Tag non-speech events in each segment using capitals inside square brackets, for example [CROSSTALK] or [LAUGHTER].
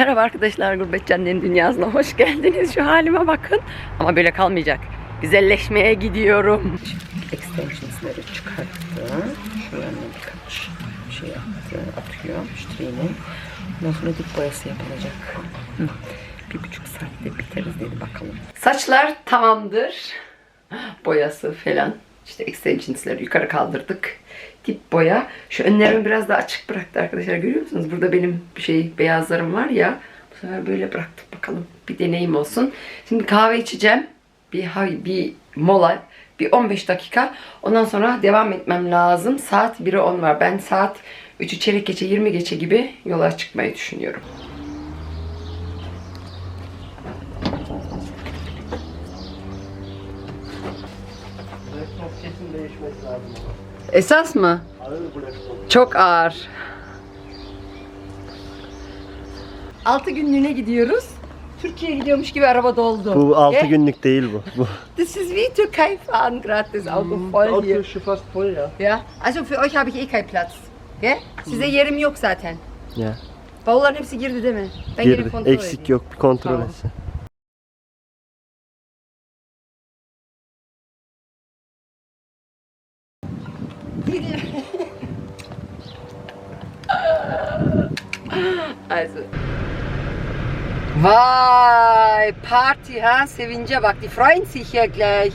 Merhaba arkadaşlar Gurbet Cennetin Dünyası'na hoş geldiniz. Şu halime bakın. Ama böyle kalmayacak. Güzelleşmeye gidiyorum. Extensions'ları çıkarttı. Şuradan birkaç şey attı, atıyor müşterine. Ondan sonra dip boyası yapılacak. Bir buçuk saatte biteriz dedi bakalım. Saçlar tamamdır. Boyası falan. İşte extensions'ları yukarı kaldırdık. Dip boya. Şu önlerimi biraz daha açık bıraktı arkadaşlar. Görüyor musunuz? Burada benim şey beyazlarım var ya. Bu sefer böyle bıraktık bakalım. Bir deneyim olsun. Şimdi kahve içeceğim. Bir, bir mola. Bir 15 dakika. Ondan sonra devam etmem lazım. Saat 1'e 10 var. Ben saat 3'ü çeyrek geçe 20 geçe gibi yola çıkmayı düşünüyorum. Esas mı? Çok ağır. 6 günlüğüne gidiyoruz. Türkiye'ye gidiyormuş gibi araba doldu. Bu 6 Gell? günlük değil bu. Bu Das ist wie Türkei fahren gerade das Auto voll Auto hier. ist schon fast voll ya. Ja, also für euch habe ich eh keinen Platz. Gell? Size yerim yok zaten. Ya. Bavulların hepsi girdi değil mi? Ben geri Girdi. kontrol Eksik edeyim. yok. Bir kontrol Tamam. etsin. Party ha. Sevince bak. Die freuen sich ja gleich.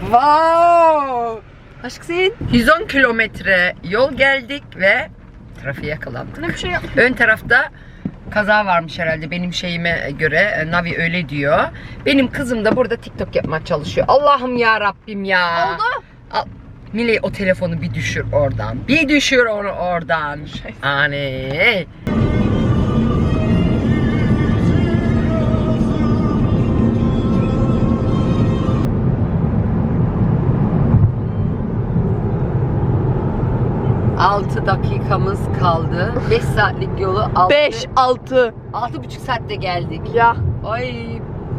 Wow. Aşk sen. 110 kilometre yol geldik ve trafiğe yakalandık. Ne bir şey yapmadım. Ön tarafta kaza varmış herhalde benim şeyime göre. E, Navi öyle diyor. Benim kızım da burada TikTok yapmaya çalışıyor. Allah'ım ya Rabbim ya. Oldu. Al, Miley o telefonu bir düşür oradan. Bir düşür onu oradan. Şey. Ani. 6 dakikamız kaldı. 5 saatlik yolu 6 5 6 6,5 saatte geldik. Ya. Ay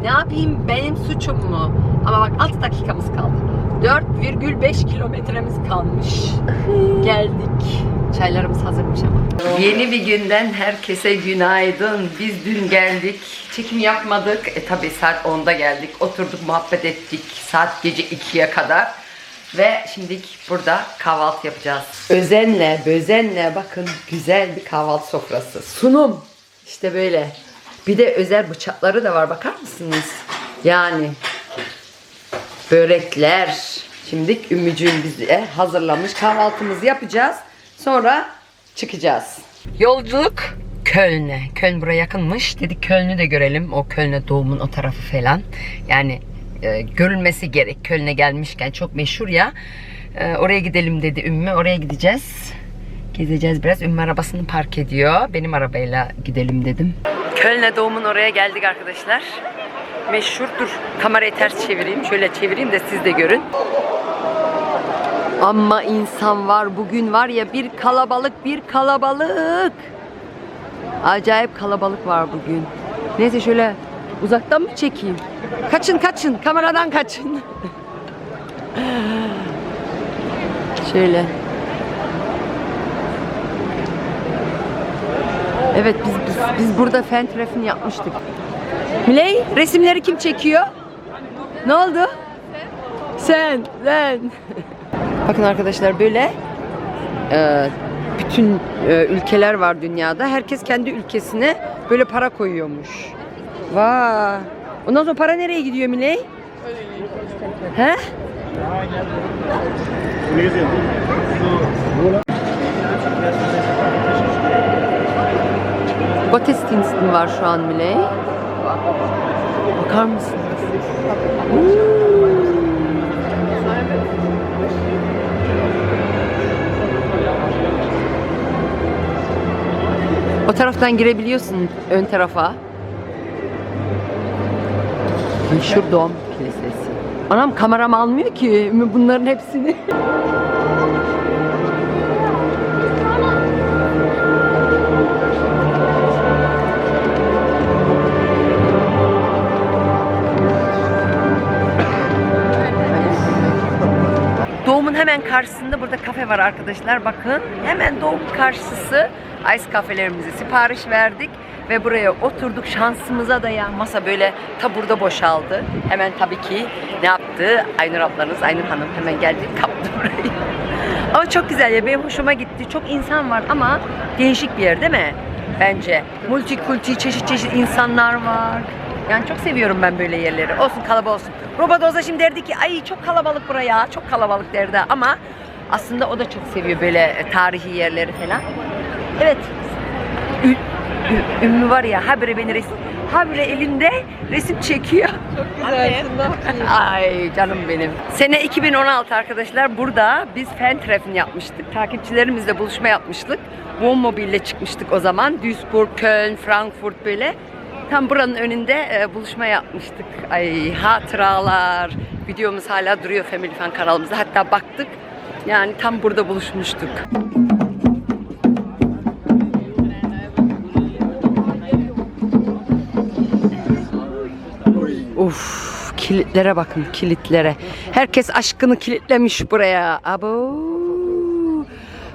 ne yapayım benim suçum mu? Ama bak 6 dakikamız kaldı. 4,5 kilometremiz kalmış. [LAUGHS] geldik. Çaylarımız hazırmış ama. Yeni bir günden herkese günaydın. Biz dün geldik. Çekim yapmadık. E tabi saat 10'da geldik. Oturduk muhabbet ettik. Saat gece 2'ye kadar. Ve şimdi burada kahvaltı yapacağız. Özenle, bözenle bakın güzel bir kahvaltı sofrası. Sunum. İşte böyle. Bir de özel bıçakları da var bakar mısınız? Yani börekler. Şimdi Ümmücüğüm bize hazırlamış. Kahvaltımızı yapacağız. Sonra çıkacağız. Yolculuk Köln'e. Köln buraya yakınmış. Dedik Köln'ü de görelim. O Köln'e doğumun o tarafı falan. Yani e, görülmesi gerek. Köln'e gelmişken çok meşhur ya. E, oraya gidelim dedi Ümmü. Oraya gideceğiz. Gezeceğiz biraz. Ümmü arabasını park ediyor. Benim arabayla gidelim dedim. Köln'e doğumun oraya geldik arkadaşlar. Meşhurdur. Kamerayı ters çevireyim. Şöyle çevireyim de siz de görün. Ama insan var bugün var ya bir kalabalık bir kalabalık. Acayip kalabalık var bugün. Neyse şöyle uzaktan mı çekeyim? Kaçın kaçın kameradan kaçın. şöyle. Evet biz, biz, biz burada fen trafiğini yapmıştık. Miley resimleri kim çekiyor? Ne oldu? Sen, sen. Bakın arkadaşlar böyle e, bütün e, ülkeler var dünyada. Herkes kendi ülkesine böyle para koyuyormuş. Vay. Ondan sonra para nereye gidiyor Miley? He? Gottesdienst'in var şu an Miley. Bakar mısınız? O taraftan girebiliyorsun ön tarafa. Meşhur Doğum Kilisesi. Anam kameram almıyor ki [LAUGHS] bunların hepsini. Doğumun hemen karşısında burada kafe var arkadaşlar. Bakın hemen doğum karşısı ice kafelerimize sipariş verdik. Ve buraya oturduk şansımıza da ya masa böyle ta burada boşaldı. Hemen tabii ki ne yaptı? Aynur ablanız, Aynur Hanım hemen geldi kaptı burayı. [LAUGHS] Ama çok güzel ya benim hoşuma gitti. Çok insan var ama değişik bir yer değil mi? Bence. Multikulti çeşit çeşit insanlar var. Yani çok seviyorum ben böyle yerleri. Olsun kalabalık olsun. Robot olsa şimdi derdi ki ay çok kalabalık buraya, çok kalabalık derdi ama aslında o da çok seviyor böyle tarihi yerleri falan. Evet. Ümmü var ya habire beni resim habire elinde resim çekiyor. [LAUGHS] Ay canım benim. Sene 2016 arkadaşlar burada biz fen trafini yapmıştık. Takipçilerimizle buluşma yapmıştık. Wohnmobil ile çıkmıştık o zaman. Duisburg, Köln, Frankfurt böyle. Tam buranın önünde e, buluşma yapmıştık. Ay hatıralar. Videomuz hala duruyor Family Fan kanalımızda. Hatta baktık. Yani tam burada buluşmuştuk. Uf, kilitlere bakın kilitlere. Herkes aşkını kilitlemiş buraya. Abo.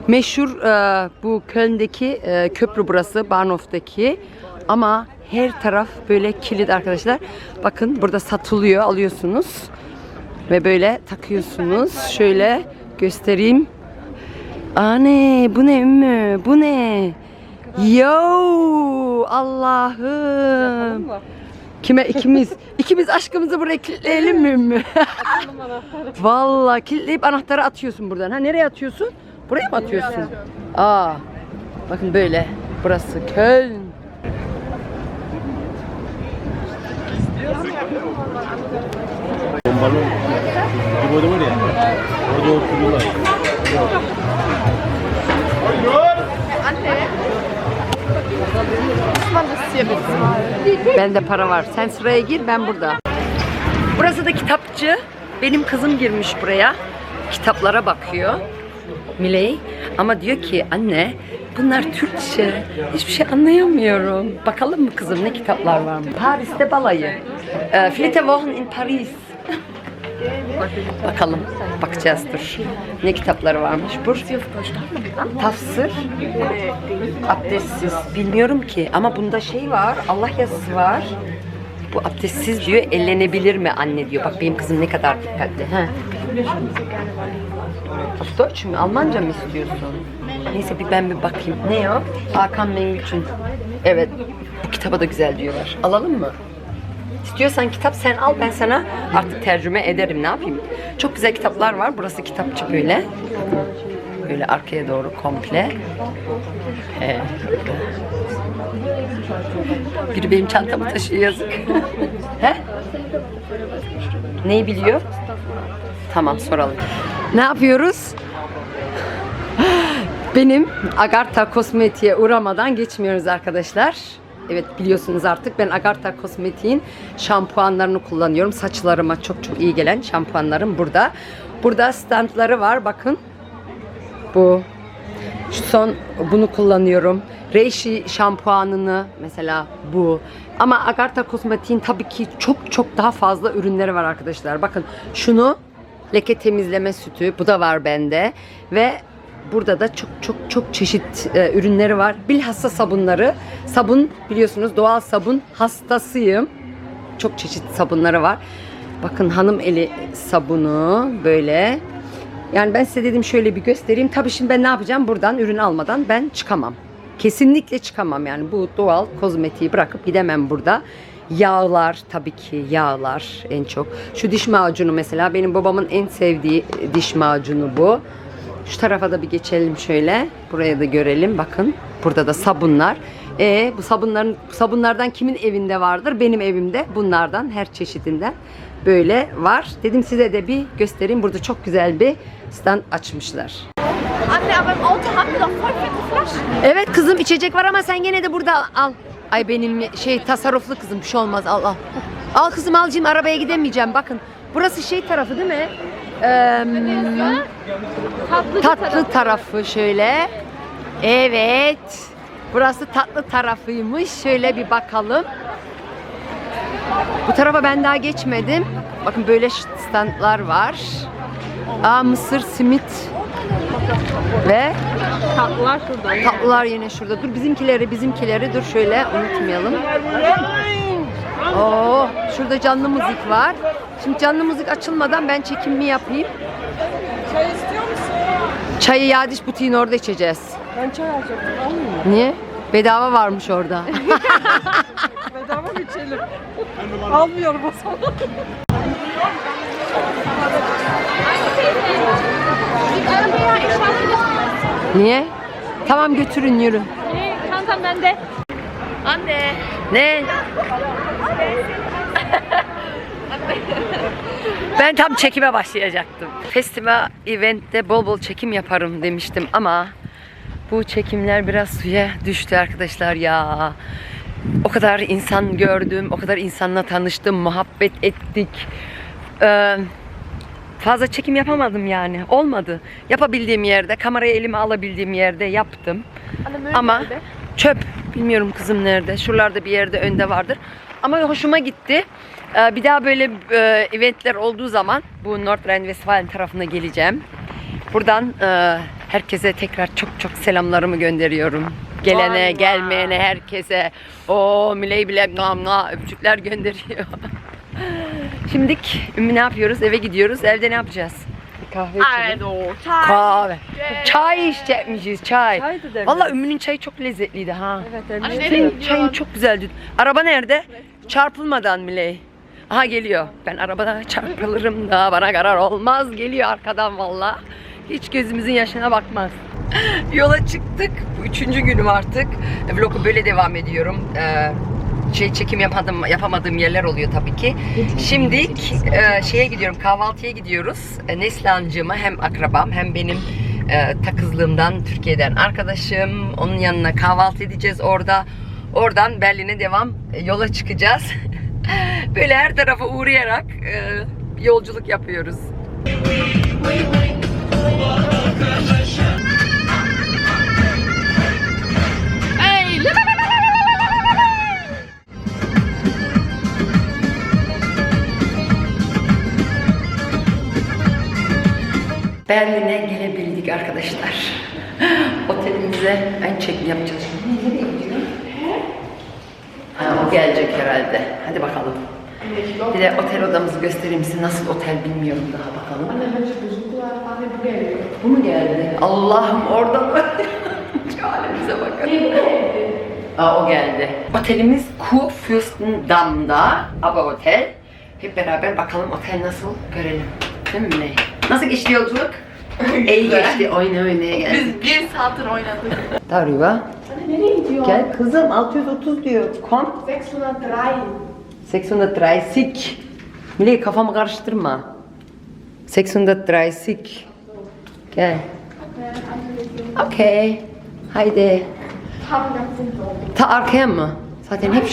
Meşhur e, bu Köln'deki e, köprü burası, Bahnhof'taki. Ama her taraf böyle kilit arkadaşlar. Bakın burada satılıyor, alıyorsunuz. Ve böyle takıyorsunuz. Şöyle göstereyim. Aa ne? Bu ne ümmü? Bu ne? Yo! Allah'ım. Kime ikimiz? [LAUGHS] ikimiz aşkımızı buraya kilitleyelim mi ümmü? [LAUGHS] Vallahi kilitleyip anahtarı atıyorsun buradan. Ha nereye atıyorsun? Buraya mı atıyorsun? Aa. Bakın böyle. Burası Köln. Balon. Bu boyda var ya. Orada oturuyorlar. Bende para var. Sen sıraya gir ben burada. Burası da kitapçı. Benim kızım girmiş buraya. Kitaplara bakıyor. Miley. Ama diyor ki anne bunlar Türkçe. Hiçbir şey anlayamıyorum. Bakalım mı kızım ne kitaplar var mı? Paris'te balayı. Ee, Flite Wochen in Paris. Bakalım. Bakacağız dur. Ne kitapları varmış? Bu tafsir. Abdestsiz. Bilmiyorum ki ama bunda şey var. Allah yazısı var. Bu abdestsiz diyor. Ellenebilir mi anne diyor. Bak benim kızım ne kadar dikkatli. He. Deutsch mü? Almanca mı istiyorsun? Neyse bir ben bir bakayım. Ne o? Hakan Mengüç'ün. Evet. Bu kitaba da güzel diyorlar. Alalım mı? İstiyorsan kitap sen al ben sana artık tercüme ederim ne yapayım. Çok güzel kitaplar var. Burası kitapçı böyle. Böyle arkaya doğru komple. Ee, biri benim çantamı taşıyor yazık. [LAUGHS] He? Neyi biliyor? Tamam soralım. Ne yapıyoruz? Benim Agartha Kosmetik'e uğramadan geçmiyoruz arkadaşlar. Evet biliyorsunuz artık ben Agartha Kosmetik'in şampuanlarını kullanıyorum. Saçlarıma çok çok iyi gelen şampuanlarım burada. Burada standları var bakın. Bu şu son bunu kullanıyorum. Reishi şampuanını mesela bu. Ama Agartha Kosmetik'in tabii ki çok çok daha fazla ürünleri var arkadaşlar. Bakın şunu leke temizleme sütü bu da var bende ve burada da çok çok çok çeşit e, ürünleri var. Bilhassa sabunları. Sabun biliyorsunuz doğal sabun hastasıyım. Çok çeşit sabunları var. Bakın hanım eli sabunu böyle. Yani ben size dedim şöyle bir göstereyim. Tabii şimdi ben ne yapacağım? Buradan ürün almadan ben çıkamam. Kesinlikle çıkamam yani bu doğal kozmetiği bırakıp gidemem burada. Yağlar tabii ki yağlar en çok. Şu diş macunu mesela benim babamın en sevdiği diş macunu bu. Şu tarafa da bir geçelim şöyle. Buraya da görelim bakın. Burada da sabunlar. E bu sabunların sabunlardan kimin evinde vardır? Benim evimde bunlardan her çeşidinden böyle var. Dedim size de bir göstereyim. Burada çok güzel bir stand açmışlar. Anne, aber im Auto haben wir doch voll viele Flaschen. Evet kızım içecek var ama sen gene de burada al. Ay benim şey tasarruflu kızım bir şey olmaz al al. Al kızım al arabaya gidemeyeceğim bakın. Burası şey tarafı değil mi? Tatlı, tatlı tarafı şöyle. Evet. Burası tatlı tarafıymış. Şöyle bir bakalım. Bu tarafa ben daha geçmedim. Bakın böyle standlar var. Aa, mısır, simit ve Tatlılar şurada. Tatlılar yine şurada. Dur bizimkileri bizimkileri dur şöyle unutmayalım. Oo, şurada canlı müzik var. Şimdi canlı müzik açılmadan ben çekimimi yapayım. Çay istiyor musun? Çayı Yadiş Butiğin orada içeceğiz. Ben çay alacaktım. Almayayım mı? Niye? Bedava varmış orada. [LAUGHS] [LAUGHS] Bedava mı içelim? Almıyorum o zaman. Niye? Tamam götürün yürü. Ee, Çantam bende. Anne. Ne? ben tam çekime başlayacaktım. Festival eventte bol bol çekim yaparım demiştim ama bu çekimler biraz suya düştü arkadaşlar ya. O kadar insan gördüm, o kadar insanla tanıştım, muhabbet ettik. Ee, fazla çekim yapamadım yani. Olmadı. Yapabildiğim yerde, kamerayı elime alabildiğim yerde yaptım. Ama çöp bilmiyorum kızım nerede. Şuralarda bir yerde önde vardır. Ama hoşuma gitti. Ee, Bir daha böyle e, eventler olduğu zaman bu North Rhine-Westfalen tarafına geleceğim. Buradan e, herkese tekrar çok çok selamlarımı gönderiyorum. Gelene, Vallahi. gelmeyene, herkese. O Miley bile nga nga öpücükler gönderiyor. [LAUGHS] Şimdilik Ümmü ne yapıyoruz? Eve gidiyoruz. Evde ne yapacağız? Kahve içelim. Kahve. Çay içecekmişiz çay. Çay da. Valla Ümmü'nün çayı çok lezzetliydi ha. Evet, nereye Senin gidiyorsun? çayın çok güzeldi. Araba nerede? Çarpılmadan Miley. Aha geliyor. Ben arabada çarpılırım da bana karar olmaz. Geliyor arkadan valla. Hiç gözümüzün yaşına bakmaz. Yola çıktık. Bu üçüncü günüm artık. Vlogu böyle devam ediyorum. Ee, şey çekim yapamadım, yapamadığım yerler oluyor tabii ki. Şimdi e, şeye gidiyorum, kahvaltıya gidiyoruz. E, Neslihan'cığıma hem akrabam hem benim e, takızlığımdan Türkiye'den arkadaşım. Onun yanına kahvaltı edeceğiz orada. Oradan Berlin'e devam e, yola çıkacağız. [LAUGHS] Böyle her tarafa uğrayarak e, yolculuk yapıyoruz. Berlin'e gelebildik arkadaşlar. [LAUGHS] Otelimize ben çekim yapacağız. Nereye gidiyor? Ha, o gelecek herhalde. Hadi bakalım. Bir de otel odamızı göstereyim size. Nasıl otel bilmiyorum daha bakalım. Bu mu geldi? Allah'ım orada mı? [LAUGHS] Halimize bakın. Aa, o geldi. Otelimiz Kurfürstendamm'da. Aber Otel. Hep beraber bakalım otel nasıl görelim. Değil mi? Nasıl geçti yolculuk? İyi geçti. Oyna oynaya geldik. Biz bir saattir oynadık. Darüber. Anne nereye gidiyor? Gel kızım 630 diyor. Kom. 603. 630. Milli kafamı karıştırma. 630. Gel. Okay. Haydi. Tam. Ta arkaya mı? Zaten hep...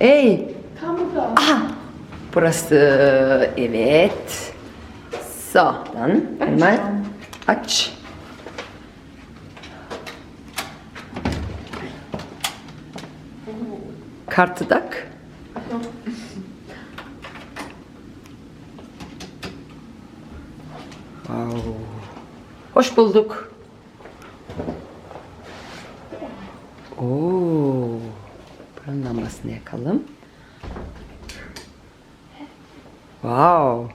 Ey. Tam burada. Aha. Burası evet. Sağdan hemen aç. Kartı tak. Wow. Hoş bulduk. Oo. Buranın lambasını yakalım. Wow.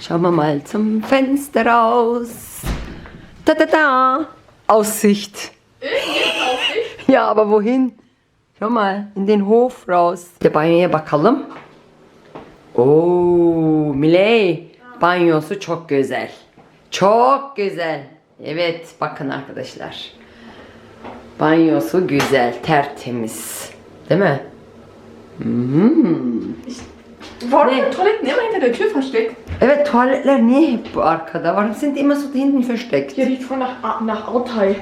Schauen wir mal zum Fenster raus. Da da da. Aussicht. ja, aber wohin? Schau mal, in den Hof raus. Der banyoya bakalım. Oo, Miley. Banyosu çok güzel. Çok güzel. Evet, bakın arkadaşlar. Banyosu güzel, tertemiz. Değil mi? Hmm. Warum Nee. sind Toiletten immer hinter der Tür versteckt? Evet tuvaletler niye hep bu arkada? Warum sind die immer so hinten versteckt? Hier riecht voll nach, nach Altai.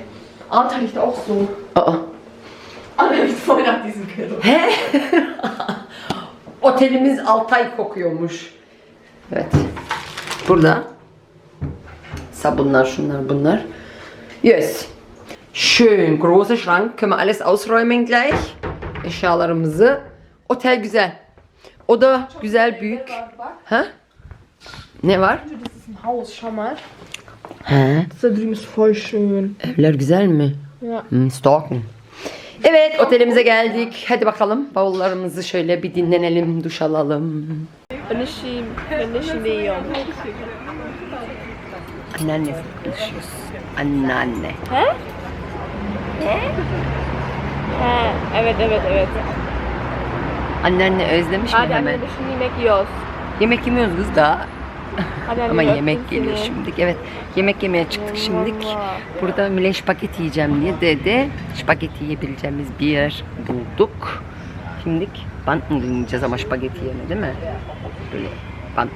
Altai riecht auch so. Aa. Anne riecht voll nach diesem Kilo. He? [LAUGHS] Otelimiz Altay kokuyormuş. Evet. Burada sabunlar şunlar bunlar. Yes. Schön. Großer Schrank. Können wir alles ausräumen gleich. Eşyalarımızı. Otel güzel. Oda güzel büyük. Ha? Ne var? Das ist ein Haus, schau mal. He. Das da drüben ist voll schön. Evler güzel mi? Ja. Hmm, stalking. Evet otelimize geldik. Hadi bakalım bavullarımızı şöyle bir dinlenelim, duş alalım. Wenn ich, wenn ich Leon. Anneanne konuşuyoruz. Anneanne. Ha, evet evet evet. Anneanne özlemiş mi Hadi hemen? anne şimdi yemek yiyoruz. Yemek yemiyoruz kız daha. Hadi anne Ama öptüm yemek seni. geliyor şimdilik. Evet yemek yemeye çıktık şimdilik. Burada Mile spagetti yiyeceğim diye dedi. Spagetti yiyebileceğimiz bir yer bulduk. Şimdilik bant yiyeceğiz ama spagetti yerine değil mi? Böyle bant.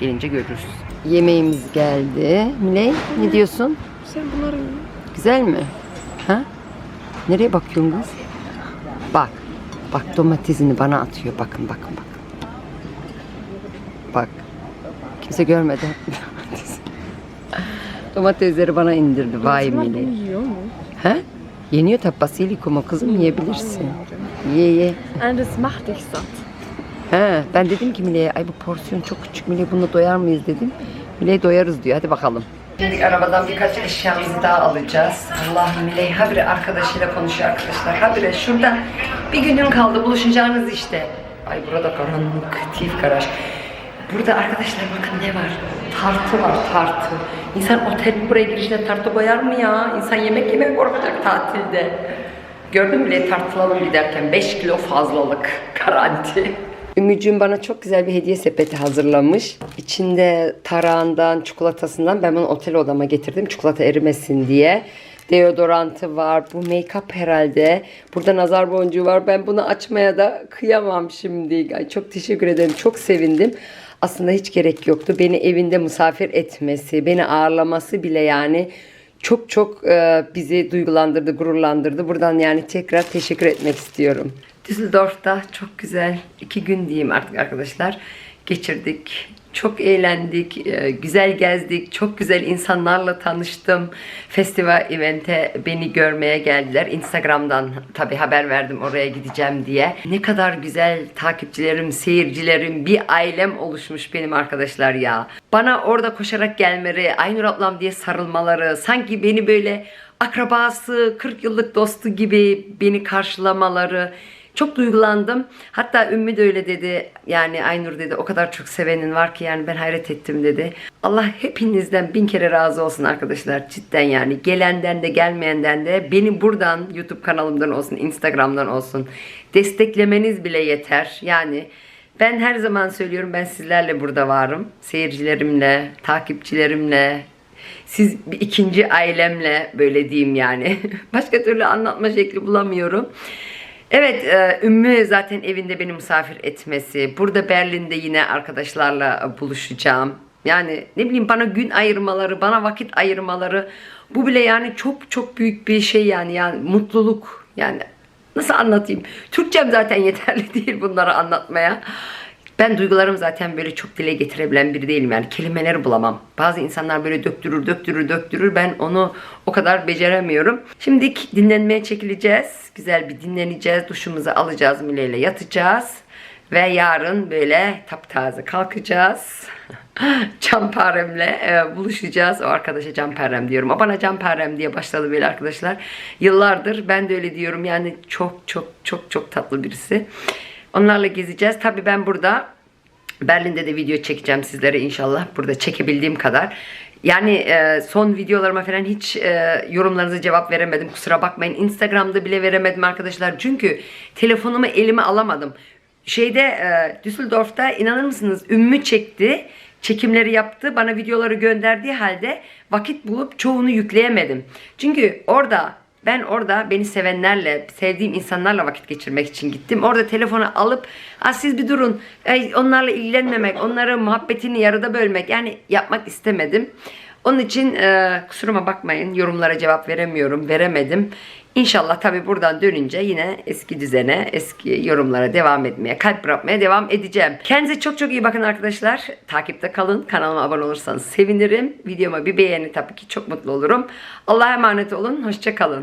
Gelince görürüz. Yemeğimiz geldi. Mile ne diyorsun? Sen bunları Güzel mi? Ha? Nereye bakıyorsun kız? Bak. Bak domatesini bana atıyor. Bakın bakın bakın. Bak. Kimse görmedi. [LAUGHS] Domates. Domatesleri bana indirdi. Vay Mine. yiyor mu? Ha? Yeniyor tabi basilikum o kızım yiyebilirsin. Ye ye. Anne das macht dich satt. Ha, ben dedim ki Mile'ye ay bu porsiyon çok küçük Mile bunu doyar mıyız dedim. Mile doyarız diyor hadi bakalım. Şimdi arabadan birkaç eşyamızı daha alacağız. Allah Mile habire arkadaşıyla konuşuyor arkadaşlar. Habire şurada bir günün kaldı buluşacağınız işte. Ay burada karanlık, tif garaj. Burada arkadaşlar bakın ne var? Tartı var tartı. İnsan otelin buraya girişine tartı koyar mı ya? İnsan yemek yemeye korkacak tatilde. Gördün mü bile tartılalım giderken 5 kilo fazlalık garanti. Ümücüğüm bana çok güzel bir hediye sepeti hazırlamış. İçinde tarağından, çikolatasından ben bunu otel odama getirdim çikolata erimesin diye. Deodorantı var. Bu make-up herhalde. Burada nazar boncuğu var. Ben bunu açmaya da kıyamam şimdi. Ay çok teşekkür ederim. Çok sevindim. Aslında hiç gerek yoktu. Beni evinde misafir etmesi, beni ağırlaması bile yani çok çok e, bizi duygulandırdı, gururlandırdı. Buradan yani tekrar teşekkür etmek istiyorum. Düsseldorf'ta çok güzel iki gün diyeyim artık arkadaşlar geçirdik. Çok eğlendik, e, güzel gezdik, çok güzel insanlarla tanıştım. Festival evente beni görmeye geldiler. Instagram'dan tabi haber verdim oraya gideceğim diye. Ne kadar güzel takipçilerim, seyircilerim, bir ailem oluşmuş benim arkadaşlar ya. Bana orada koşarak gelmeleri, Aynur ablam diye sarılmaları, sanki beni böyle akrabası, 40 yıllık dostu gibi beni karşılamaları, çok duygulandım. Hatta Ümmü de öyle dedi. Yani Aynur dedi o kadar çok sevenin var ki yani ben hayret ettim dedi. Allah hepinizden bin kere razı olsun arkadaşlar. Cidden yani gelenden de gelmeyenden de beni buradan YouTube kanalımdan olsun Instagram'dan olsun desteklemeniz bile yeter. Yani ben her zaman söylüyorum ben sizlerle burada varım. Seyircilerimle, takipçilerimle, siz bir ikinci ailemle böyle diyeyim yani. [LAUGHS] Başka türlü anlatma şekli bulamıyorum. Evet, e, Ümmü zaten evinde beni misafir etmesi. Burada Berlin'de yine arkadaşlarla buluşacağım. Yani ne bileyim bana gün ayırmaları, bana vakit ayırmaları. Bu bile yani çok çok büyük bir şey yani. Yani mutluluk. Yani nasıl anlatayım? Türkçem zaten [LAUGHS] yeterli değil bunları anlatmaya. Ben duygularımı zaten böyle çok dile getirebilen biri değilim yani kelimeleri bulamam. Bazı insanlar böyle döktürür döktürür döktürür ben onu o kadar beceremiyorum. Şimdi dinlenmeye çekileceğiz. Güzel bir dinleneceğiz. Duşumuzu alacağız Mile ile yatacağız. Ve yarın böyle taptaze kalkacağız. [LAUGHS] Canparem'le e, buluşacağız. O arkadaşa Canparem diyorum. O bana Canparem diye başladı böyle arkadaşlar. Yıllardır ben de öyle diyorum. Yani çok çok çok çok tatlı birisi. Onlarla gezeceğiz. Tabii ben burada Berlin'de de video çekeceğim sizlere inşallah. Burada çekebildiğim kadar. Yani e, son videolarıma falan hiç e, yorumlarınıza cevap veremedim. Kusura bakmayın. Instagram'da bile veremedim arkadaşlar. Çünkü telefonumu elime alamadım. Şeyde e, Düsseldorf'ta inanır mısınız Ümmü çekti. Çekimleri yaptı. Bana videoları gönderdiği halde vakit bulup çoğunu yükleyemedim. Çünkü orada ben orada beni sevenlerle, sevdiğim insanlarla vakit geçirmek için gittim. Orada telefonu alıp "Aa, siz bir durun, Ay, onlarla ilgilenmemek, onların muhabbetini yarıda bölmek yani yapmak istemedim. Onun için e, kusuruma bakmayın yorumlara cevap veremiyorum, veremedim. İnşallah tabi buradan dönünce yine eski düzene, eski yorumlara devam etmeye, kalp bırakmaya devam edeceğim. Kendinize çok çok iyi bakın arkadaşlar. Takipte kalın. Kanalıma abone olursanız sevinirim. Videoma bir beğeni tabii ki çok mutlu olurum. Allah'a emanet olun. Hoşça kalın.